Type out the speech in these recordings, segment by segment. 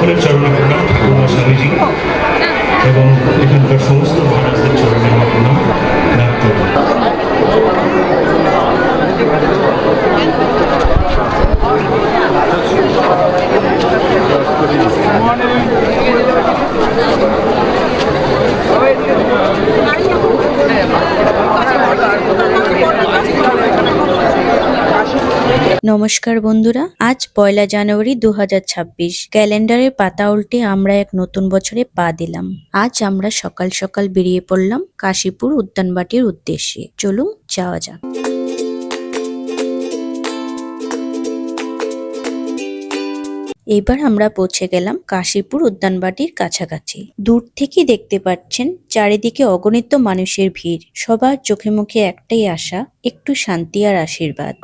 সকলের চরণে করলাম স্বামীজি এবং এখানকার সমস্ত মহারাজদের চরণে নমস্কার বন্ধুরা, আজ পয়লা জানুয়ারি দু ক্যালেন্ডারের পাতা উল্টে আমরা এক নতুন বছরে পা দিলাম। আজ আমরা সকাল সকাল বেরিয়ে পড়লাম কাশীপুর উদ্যানবাটির উদ্দেশ্যে। চলুন যাওয়া যাক। এবার আমরা পৌঁছে গেলাম কাশীপুর উদ্যানবাটির কাছাকাছি। দূর থেকে দেখতে পাচ্ছেন চারিদিকে অগণিত মানুষের ভিড়। সবার চোখে মুখে একটাই আশা, একটু শান্তি আর আশীর্বাদ।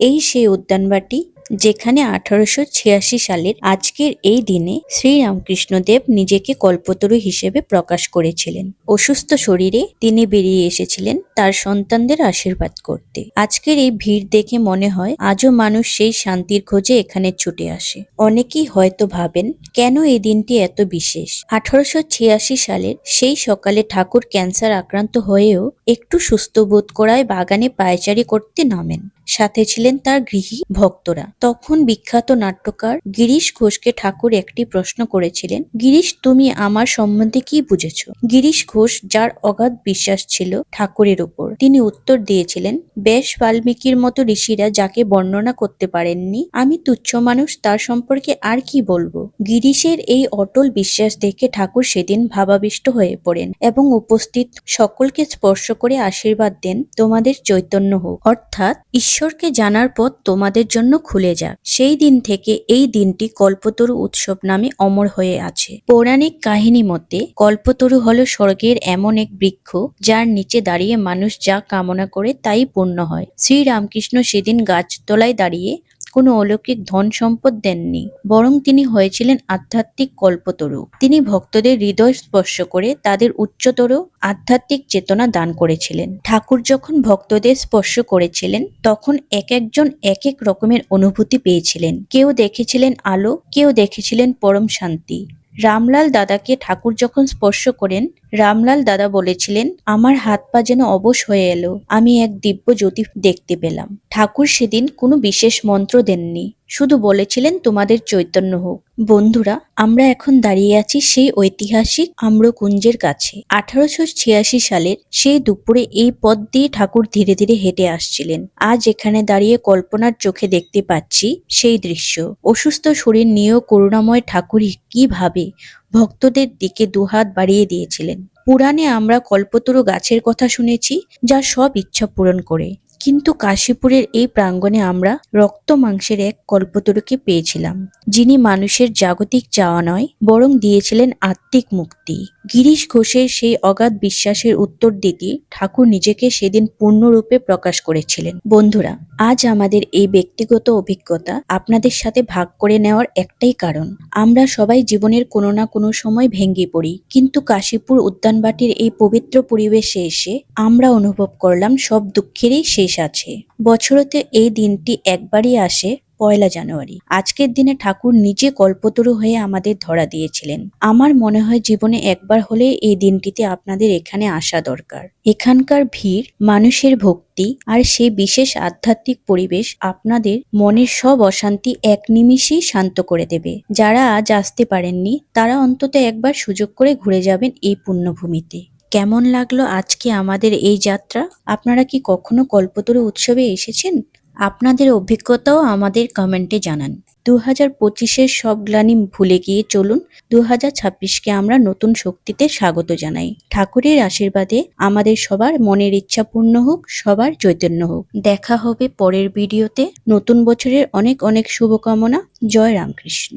এই সেই উদ্যানবাটি যেখানে আঠারোশো ছিয়াশি সালের আজকের এই দিনে শ্রীরামকৃষ্ণদেব নিজেকে কল্পতরু হিসেবে প্রকাশ করেছিলেন। অসুস্থ শরীরে তিনি বেরিয়ে এসেছিলেন তার সন্তানদের আশীর্বাদ করতে। আজকের এই ভিড় দেখে মনে হয় আজও মানুষ সেই শান্তির খোঁজে এখানে ছুটে আসে। অনেকেই হয়তো ভাবেন, কেন এই দিনটি এত বিশেষ? আঠারোশো ছিয়াশি সালের সেই সকালে ঠাকুর ক্যান্সার আক্রান্ত হয়েও একটু সুস্থ বোধ করায় বাগানে পায়চারি করতে নামেন। সাথে ছিলেন তার গৃহী ভক্তরা। তখন বিখ্যাত নাট্যকার গিরিশ ঘোষকে ঠাকুর একটি প্রশ্ন করেছিলেন, গিরিশ, তুমি আমার সম্বন্ধে কি বুঝেছ? গিরিশ ঘোষ, যার অগাধ বিশ্বাস ছিল ঠাকুরের উপর, তিনি উত্তর দিয়েছিলেন, বেশ বাল্মীকির মতো ঋষিরা যাকে বর্ণনা করতে পারেননি, আমি তুচ্ছ মানুষ, তার সম্পর্কে আর কি বলব? গিরিশের এই অটল বিশ্বাস দেখে ঠাকুর সেদিন ভাবাবিষ্ট হয়ে পড়েন এবং উপস্থিত সকলকে স্পর্শ করে আশীর্বাদ দেন, তোমাদের চৈতন্য হোক। অর্থাৎ, ঈশ্বরকে জানার পথ তোমাদের জন্য খুলে যাক। সেই দিন থেকে এই দিনটি কল্পতরু উৎসব নামে অমর হয়ে আছে। পৌরাণিক কাহিনী মতে, কল্পতরু হল স্বর্গের এমন এক বৃক্ষ, যার নিচে দাঁড়িয়ে মানুষ যা কামনা করে তাই পূর্ণ হয়। শ্রীরামকৃষ্ণ সেদিন গাছতলায় দাঁড়িয়ে কোনো অলৌকিক ধন সম্পদ দেননি, বরং তিনি হয়েছিলেন আধ্যাত্মিক কল্পতরু। তিনি ভক্তদের হৃদয় স্পর্শ করে তাদের উচ্চতর আধ্যাত্মিক চেতনা দান করেছিলেন। ঠাকুর যখন ভক্তদের স্পর্শ করেছিলেন, তখন এক একজন এক এক রকমের অনুভূতি পেয়েছিলেন। কেউ দেখেছিলেন আলো, কেউ দেখেছিলেন পরম শান্তি। রামলাল দাদাকে ঠাকুর যখন স্পর্শ করেন, রামলাল দাদা বলেছিলেন, আমার হাত পা যেন অবশ হয়ে এলো। আমি এক দিব্য জ্যোতি দেখতে পেলাম। ঠাকুর সেদিন কোনো বিশেষ মন্ত্র দেননি। শুধু বলেছিলেন তোমাদের চৈতন্য হোক। বন্ধুরা, আমরা এখন দাঁড়িয়ে আছি সেই ঐতিহাসিক আম্রকুঞ্জের কাছে। আঠারোশো ছিয়াশি সালের সেই দুপুরে এই পথ দিয়ে ঠাকুর ধীরে ধীরে হেঁটে আসছিলেন। আজ এখানে দাঁড়িয়ে কল্পনার চোখে দেখতে পাচ্ছি সেই দৃশ্য। অসুস্থ শরীর নিয়েও করুণাময় ঠাকুর কীভাবে ভক্তদের দিকে দুহাত বাড়িয়ে দিয়েছিলেন। পুরাণে আমরা কল্পতরু গাছের কথা শুনেছি, যা সব ইচ্ছা পূরণ করে। কিন্তু কাশীপুরের এই প্রাঙ্গণে আমরা রক্ত মাংসের এক কল্পতরুকে পেয়েছিলাম, যিনি মানুষের জাগতিক চাওয়া নয়, বরং দিয়েছিলেন আত্মিক মুক্তি। গিরিশ ঘোষের সেই অগাধ বিশ্বাসের উত্তর দিতে ঠাকুর নিজেকে সেদিন পূর্ণরূপে প্রকাশ করেছিলেন। বন্ধুরা, আজ আমাদের এই ব্যক্তিগত অভিজ্ঞতা আপনাদের সাথে ভাগ করে নেওয়ার একটাই কারণ। আমরা সবাই জীবনের কোনো না কোনো সময় ভেঙে পড়ি, কিন্তু কাশীপুর উদ্যানবাটির এই পবিত্র পরিবেশে এসে আমরা অনুভব করলাম সব দুঃখেরই শেষ আছে। বছরতে এই দিনটি একবারই আসে, পয়লা জানুয়ারি। আজকের দিনে ঠাকুর নিজে কল্পতরু হয়ে আমাদের ধরা দিয়েছিলেন। আমার মনে হয় জীবনে একবার হলে এই দিনটিতে আপনাদের এখানে আসা দরকার। এখানকার ভিড়, মানুষের ভক্তি আর সেই বিশেষ আধ্যাত্মিক পরিবেশ আপনাদের মনের সব অশান্তি এক নিমিষেই শান্ত করে দেবে। যারা আজ আসতে পারেননি, তারা অন্তত একবার সুযোগ করে ঘুরে যাবেন এই পুণ্যভূমিতে কেমন লাগল আজকে আমাদের এই যাত্রা? আপনারা কি কখনো কল্পতরু উৎসবে এসেছেন? আপনাদের অভিজ্ঞতাও আমাদের কমেন্টে জানান। দু হাজার পঁচিশের সব গ্লানি ভুলে গিয়ে চলুন। দু হাজার ছাব্বিশকে আমরা নতুন শক্তিতে স্বাগত জানাই। ঠাকুরের আশীর্বাদে আমাদের সবার মনের ইচ্ছা পূর্ণ হোক, সবার চৈতন্য হোক। দেখা হবে পরের ভিডিওতে। নতুন বছরের অনেক অনেক শুভকামনা। জয় রামকৃষ্ণ।